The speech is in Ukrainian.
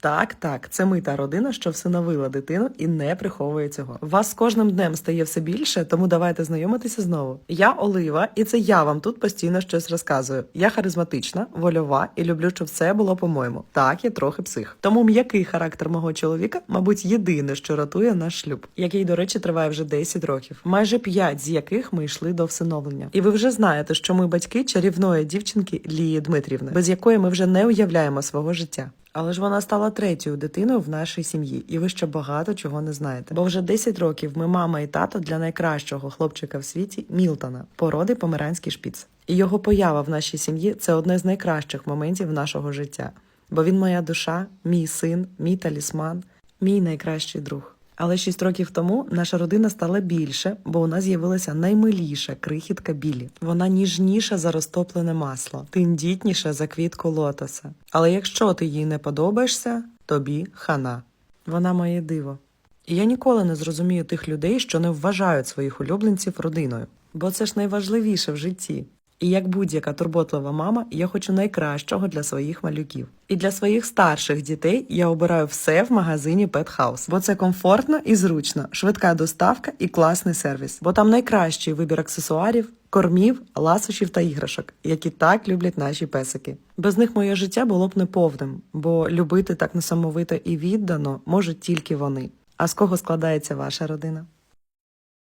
Так, так, це ми та родина, що всиновила дитину і не приховує цього. Вас з кожним днем стає все більше, тому давайте знайомитися знову. Я Олива, і це я вам тут постійно щось розказую. Я харизматична, вольова і люблю, щоб все було по-моєму. Так, я трохи псих. Тому м'який характер мого чоловіка, мабуть, єдине, що рятує наш шлюб, який, до речі, триває вже 10 років, майже 5 з яких ми йшли до всиновлення. І ви вже знаєте, що ми батьки чарівної дівчинки Лії Дмитрівни, без якої ми вже не уявляємо свого життя. Але ж вона стала третьою дитиною в нашій сім'ї, і ви ще багато чого не знаєте. Бо вже 10 років ми мама і тато для найкращого хлопчика в світі Мілтона, породи померанський шпіц. І його поява в нашій сім'ї це одне з найкращих моментів нашого життя. Бо він моя душа, мій син, мій талісман, мій найкращий друг. Але шість років тому наша родина стала більше, бо у нас з'явилася наймиліша крихітка Білі. Вона ніжніша за розтоплене масло, тендітніша за квітку лотоса. Але якщо ти їй не подобаєшся, тобі хана. Вона моє диво. І я ніколи не зрозумію тих людей, що не вважають своїх улюбленців родиною. Бо це ж найважливіше в житті. І як будь-яка турботлива мама, я хочу найкращого для своїх малюків. І для своїх старших дітей я обираю все в магазині Pet House, бо це комфортно і зручно, швидка доставка і класний сервіс. Бо там найкращий вибір аксесуарів, кормів, ласощів та іграшок, які так люблять наші песики. Без них моє життя було б неповним, бо любити так несамовито і віддано можуть тільки вони. А з кого складається ваша родина?